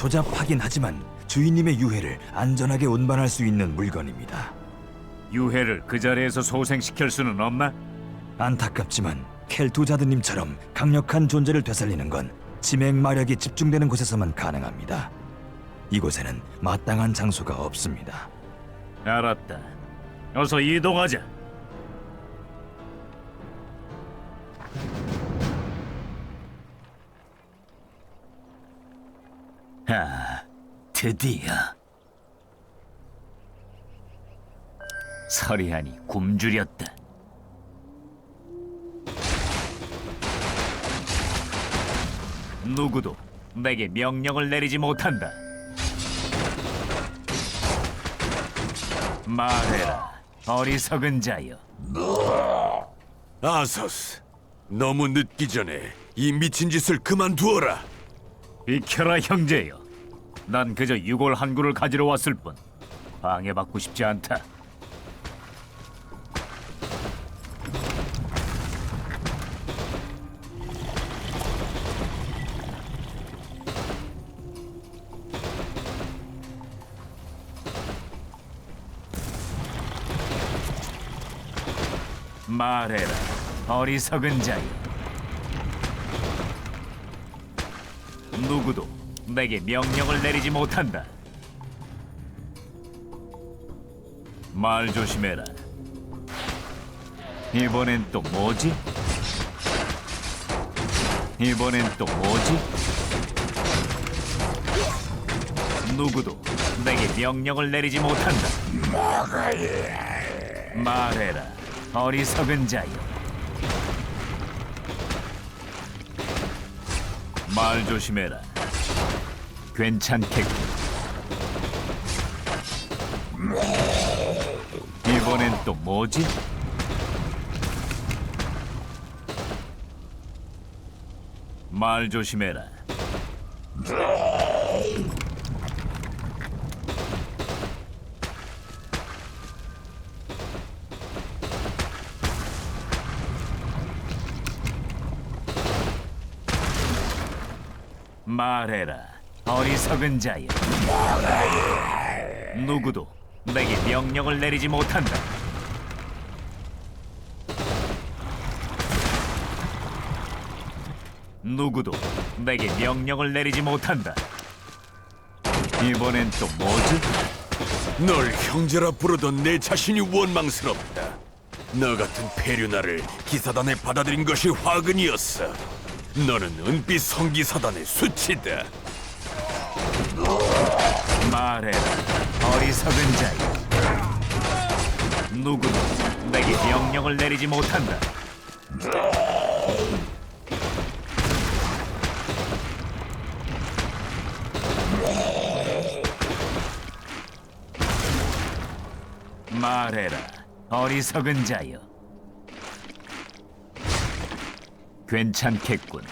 조잡하긴 하지만 주인님의 유해를 안전하게 운반할 수 있는 물건입니다. 유해를 그 자리에서 소생시킬 수는 없나? 안타깝지만 켈투자드님처럼 강력한 존재를 되살리는 건 치명 마력이 집중되는 곳에서만 가능합니다. 이곳에는 마땅한 장소가 없습니다. 알았다. 어서 이동하자. 아, 드디어. 서리하니 굶주렸다. 누구도 내게 명령을 내리지 못한다. 말해라, 어리석은 자여. 아서스, 너무 늦기 전에 이 미친 짓을 그만두어라. 비켜라 형제여. 난 그저 유골 한 구를 가지러 왔을 뿐 방해받고 싶지 않다. 말해라, 어리석은 자여. 누구도 내게 명령을 내리지 못한다. 말 조심해라. 이번엔 또 뭐지? 이번엔 또 뭐지? 누구도 내게 명령을 내리지 못한다. 말해라, 어리석은 자여. 말 조심해라. 괜찮겠군. 이번엔 또 뭐지? 말 조심해라. 말해라, 어리석은 자여. 누구도 내게 명령을 내리지 못한다. 누구도 내게 명령을 내리지 못한다. 이번엔 또 뭐지? 널 형제라 부르던 내 자신이 원망스럽다. 너 같은 페류나를 기사단에 받아들인 것이 화근이었어. 너는 은빛 성기사단의 수치다. 말해라, 어리석은 자여. 누구도 내게 명령을 내리지 못한다. 말해라, 어리석은 자여. 괜찮겠군.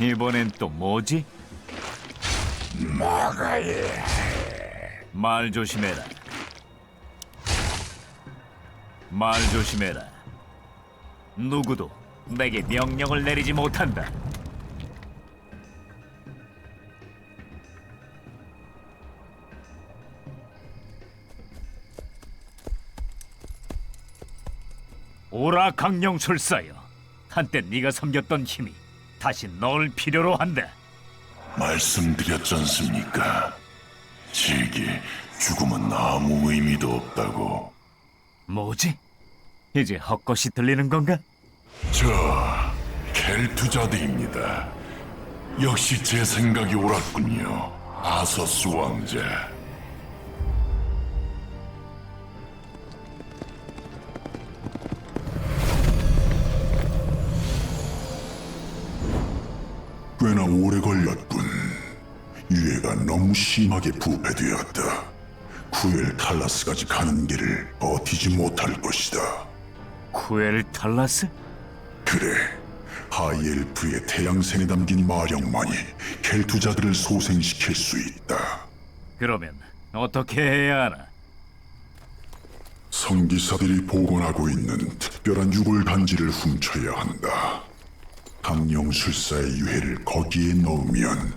이번엔 또 뭐지? 말 조심해라. 말 조심해라. 누구도 내게 명령을 내리지 못한다. 오라 강령 술사여. 한때 네가 섬겼던 힘이 다시 널 필요로 한다. 말씀드렸지 않습니까? 제게 죽음은 아무 의미도 없다고. 뭐지? 이제 헛것이 들리는 건가? 저 켈투자드입니다. 역시 제 생각이 옳았군요. 아서스 왕자. 꽤나 오래 걸렸군. 유해가 너무 심하게 부패되었다. 쿠엘 탈라스까지 가는 길을 버티지 못할 것이다. 쿠엘 탈라스? 그래, 하이엘프의 태양생에 담긴 마력만이 켈투자들을 소생시킬 수 있다. 그러면 어떻게 해야 하나? 성기사들이 복원하고 있는 특별한 유골 간지를 훔쳐야 한다. 강령술사의 유해를 거기에 넣으면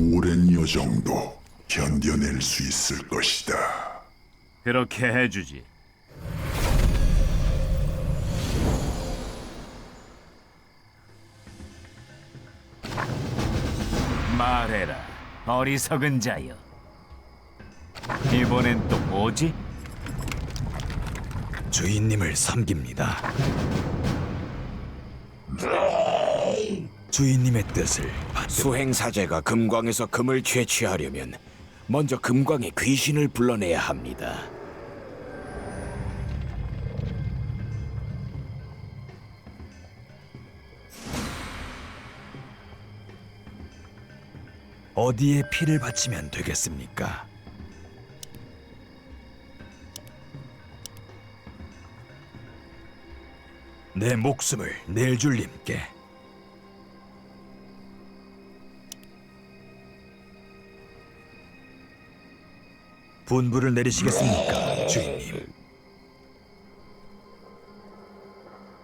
오랜 여정도 견뎌낼 수 있을 것이다. 그렇게 해주지. 말해라, 어리석은 자여. 이번엔 또 뭐지? 주인님을 섬깁니다. 주인님의 뜻을 받 수행사제가 금광에서 금을 채취하려면 먼저 금광의 귀신을 불러내야 합니다. 어디에 피를 바치면 되겠습니까? 내 목숨을 낼 줄님께 분부를 내리시겠습니까, 주인님?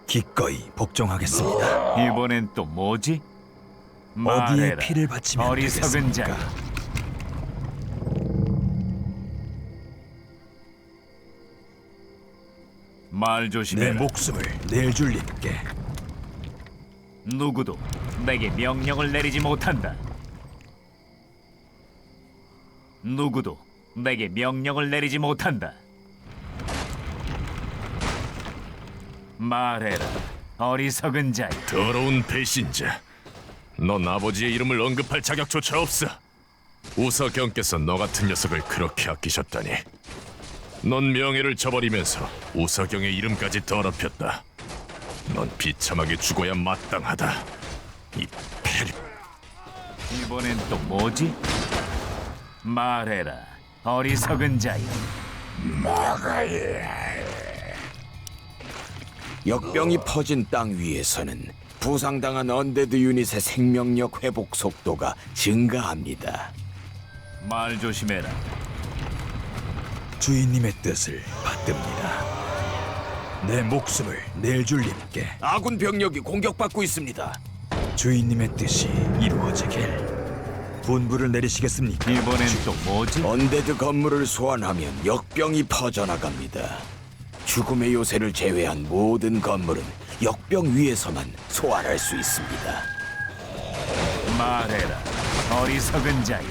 기꺼이 복종하겠습니다. 이번엔 또 뭐지? 어디에 말해라, 피를 바치면 어리석은 자. 되겠습니까? 말 내 조심해라. 목숨을 낼 줄님께 누구도 내게 명령을 내리지 못한다. 누구도 내게 명령을 내리지 못한다. 말해라, 어리석은 자여. 더러운 배신자. 넌 아버지의 이름을 언급할 자격조차 없어. 우서경께서 너 같은 녀석을 그렇게 아끼셨다니. 넌 명예를 저버리면서 우서경의 이름까지 더럽혔다. 넌 비참하게 죽어야 마땅하다. 이 페리 이번엔 또 뭐지? 말해라, 어리석은 자여. 역병이 퍼진 땅 위에서는 부상당한 언데드 유닛의 생명력 회복 속도가 증가합니다. 말 조심해라. 주인님의 뜻을 받듭니다. 내 목숨을 낼 줄님께 아군 병력이 공격받고 있습니다. 주인님의 뜻이 이루어지길 분부를 내리시겠습니까? 이번엔 또 뭐지? 언데드 건물을 소환하면 역병이 퍼져나갑니다. 죽음의 요새를 제외한 모든 건물은 역병 위에서만 소환할 수 있습니다. 말해라, 어리석은 자여.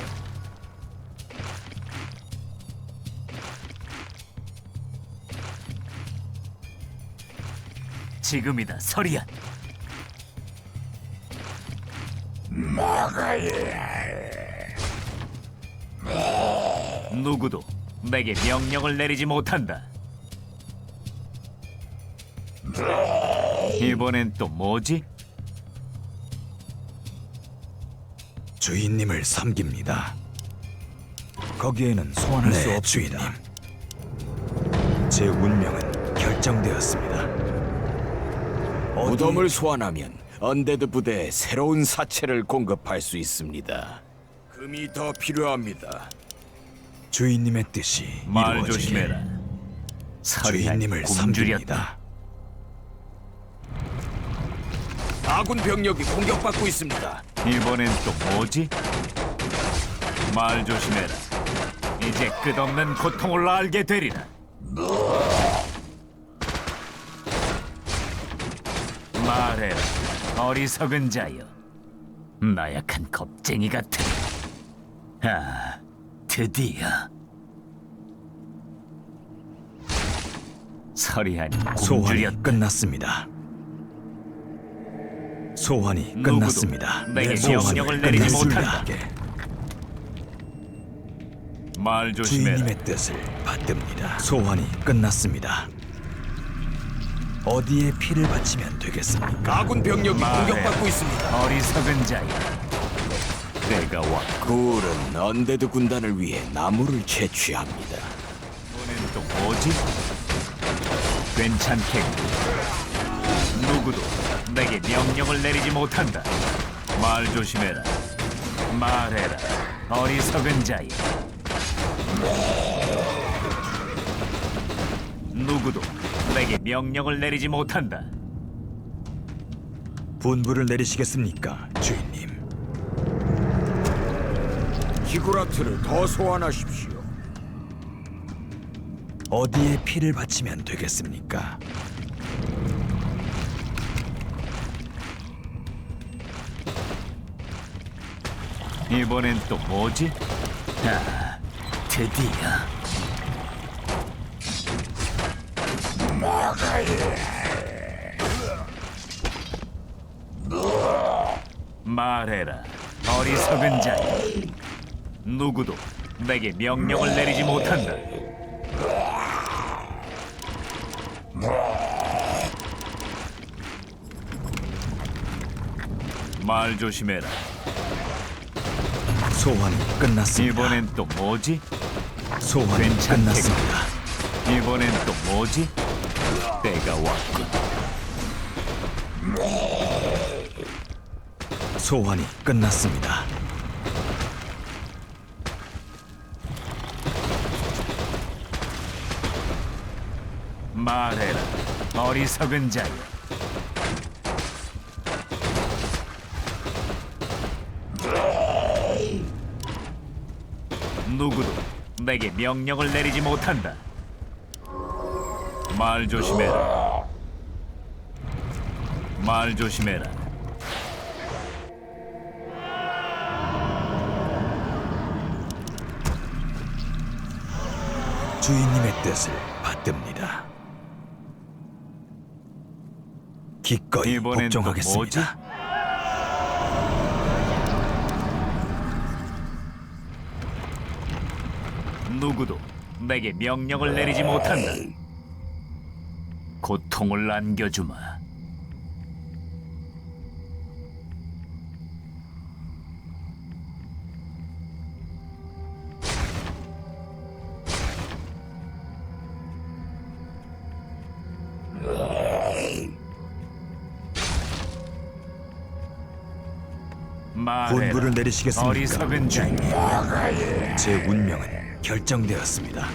지금이다, 서리안. 누구도 내게 명령을 내리지 못한다. 이번엔 또 뭐지? 주인님을 섬깁니다. 거기에는 소환할 수 없습니다. 제 운명은 결정되었습니다. 어디- 무덤을 소환하면 언데드 부대에 새로운 사체를 공급할 수 있습니다. 금이 더 필요합니다. 주인님의 뜻이 말 이루어지길 조심해라. 주인님을. 섬깁니다. 아군 병력이 공격받고 있습니다. 이번엔 또 뭐지? 말 조심해라. 이제 끝없는 고통을 알게 되리라. 말해라, 어리석은 자여. 나약한 겁쟁이 같은. 아, 드디어. 서리한이 소환이 굶주렸다. 끝났습니다. 소환이 누구도 끝났습니다. 내게 명령을 내리지 끝낼 못한다. 줄님께 말 조심해라. 주인님의 뜻을 받듭니다. 소환이 끝났습니다. 어디에 피를 바치면 되겠습니까? 아군 병력이 말해. 공격받고 있습니다. 어리석은 자여. 내가 왔고 굴은 언데드 군단을 위해 나무를 채취합니다. 이번엔 또 뭐지? 괜찮겠군. 누구도 내게 명령을 내리지 못한다. 말 조심해라. 말해라. 어리석은 자여. 누구도 내게 명령을 내리지 못한다. 분부를 내리시겠습니까, 주인님? 히그라트를 더 소환하십시오. 어디에 피를 바치면 되겠습니까? 이번엔 또 뭐지? 아, 드디어. 말해라, 어리석은 자. 누구도 내게 명령을 내리지 못한다. 말 조심해라. 소환이 끝났습니다. 이번엔 또 뭐지? 소환이 괜찮겠군. 끝났습니다. 이번엔 또 뭐지? 때가 왔군. 소환이 끝났습니다. 말해라, 어리석은 자여. 누구도 내게 명령을 내리지 못한다. 말 조심해라. 말 조심해라. 주인님의 뜻을 받듭니다. 기꺼이 이번엔 또 뭐지? 복종하겠습니다. 누구도 내게 명령을 내리지 못한다. 고통을 안겨주마. 분부를 내리시겠습니까? 어리석은. 제 운명은 결정되었습니다.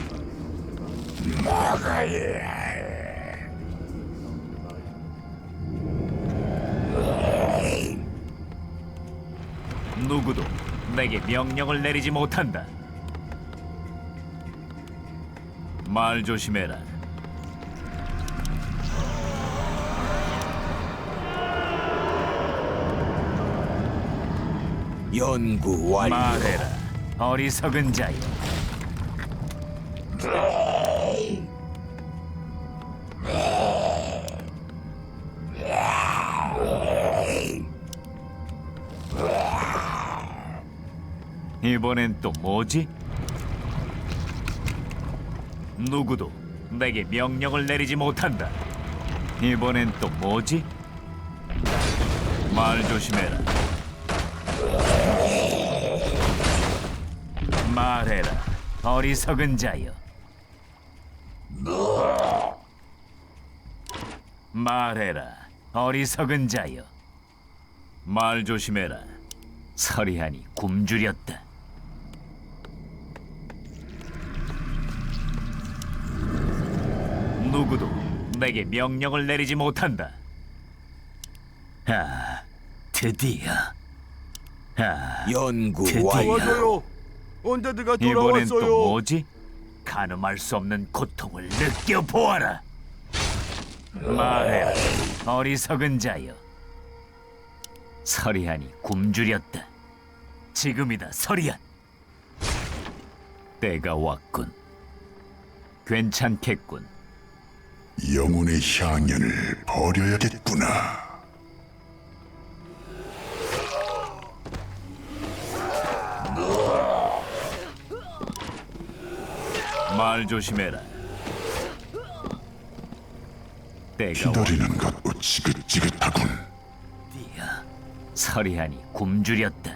누구도 내게 명령을 내리지 못한다. 말 조심해라. 연구 완료. 말해라. 어리석은 자여. 이번엔 또 뭐지? 누구도 내게 명령을 내리지 못한다. 이번엔 또 뭐지? 말 조심해라. 말해라, 어리석은 자여. 말해라, 어리석은 자여. 말 조심해라. 서리하니 굶주렸다. 누구도 내게 명령을 내리지 못한다. 아, 드디어. 아, 연구 드디어. 완료. 도와줘요. 언데드가 이번엔 또 돌아왔어요. 뭐지? 가늠할 수 없는 고통을 느껴보아라. 말해라, 어리석은 자여. 서리한이 굶주렸다. 지금이다, 서리한. 때가 왔군. 괜찮겠군. 영혼의 향연을 버려야겠구나. 말 조심해라. 때가 기다리는 것도 지긋지긋하군. 왔디야. 서리한이 굶주렸다.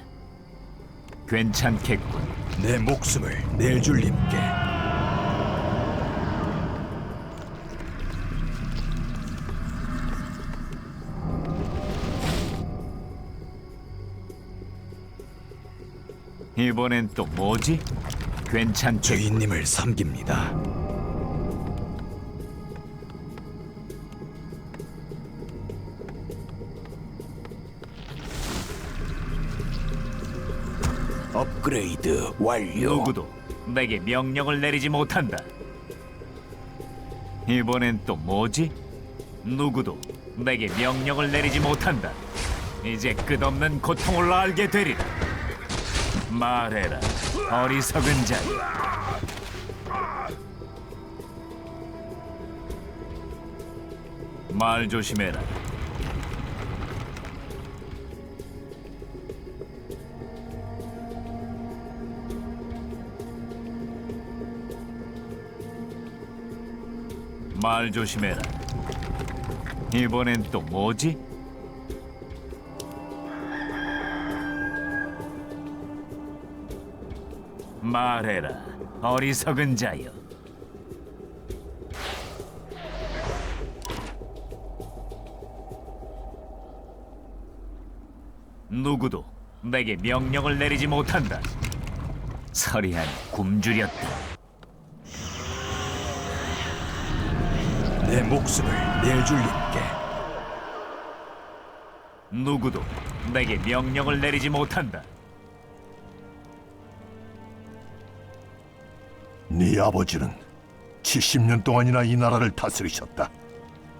괜찮겠군. 내 목숨을 낼 줄님께 이번엔 또 뭐지? 괜찮죠? 주인님을 섬깁니다. 업그레이드 완료. 누구도 내게 명령을 내리지 못한다. 이번엔 또 뭐지? 누구도 내게 명령을 내리지 못한다. 이제 끝없는 고통을 알게 되리라. 말해라, 어리석은 자여. 말 조심해라. 말 조심해라. 이번엔 또 뭐지? 말해라, 어리석은 자여. 누구도 내게 명령을 내리지 못한다. 서리한 굶주렸다. 내 목숨을 내줄님께 누구도 내게 명령을 내리지 못한다. 네 아버지는 70년 동안이나 이 나라를 다스리셨다.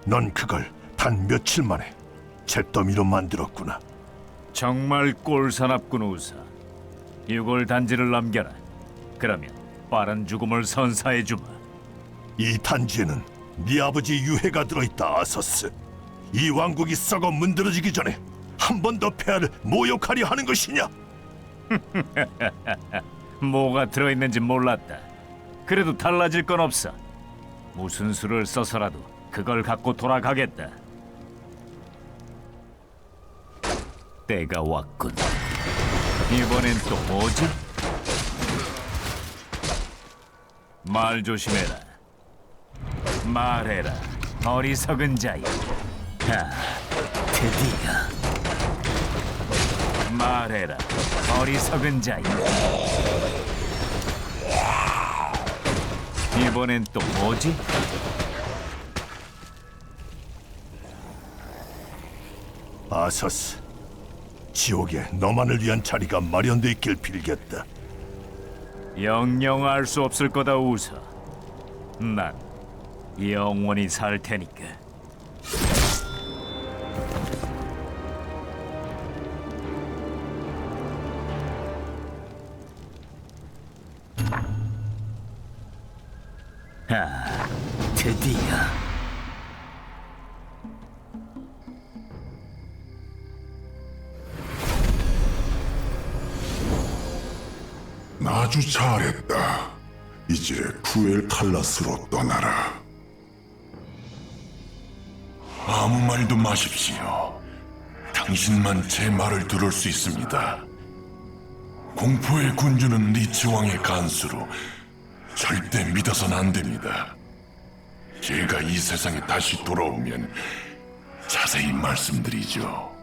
넌 그걸 단 며칠 만에 잿더미로 만들었구나. 정말 꼴사납군 우사. 유골 단지를 남겨라. 그러면 빠른 죽음을 선사해 주마. 이 단지에는 네 아버지 유해가 들어있다 아서스. 이 왕국이 썩어 문드러지기 전에 한 번 더 폐하를 모욕하려 하는 것이냐? 뭐가 들어있는지 몰랐다. 그래도 달라질 건 없어. 무슨 수를 써서라도 그걸 갖고 돌아가겠다. 때가 왔군. 이번엔 또 뭐지? 말 조심해라. 말해라. 어리석은 자여. 아, 드디어. 말해라. 어리석은 자여. 이번엔 또 뭐지? 아서스. 지옥에 너만을 위한 자리가 마련돼 있길 빌겠다. 영영 알 수 없을 거다 우사. 난 영원히 살 테니까. 아주 잘했다. 이제 쿠엘 칼라스로 떠나라. 아무 말도 마십시오. 당신만 제 말을 들을 수 있습니다. 공포의 군주는 리치 왕의 간수로 절대 믿어선 안 됩니다. 제가 이 세상에 다시 돌아오면 자세히 말씀드리죠.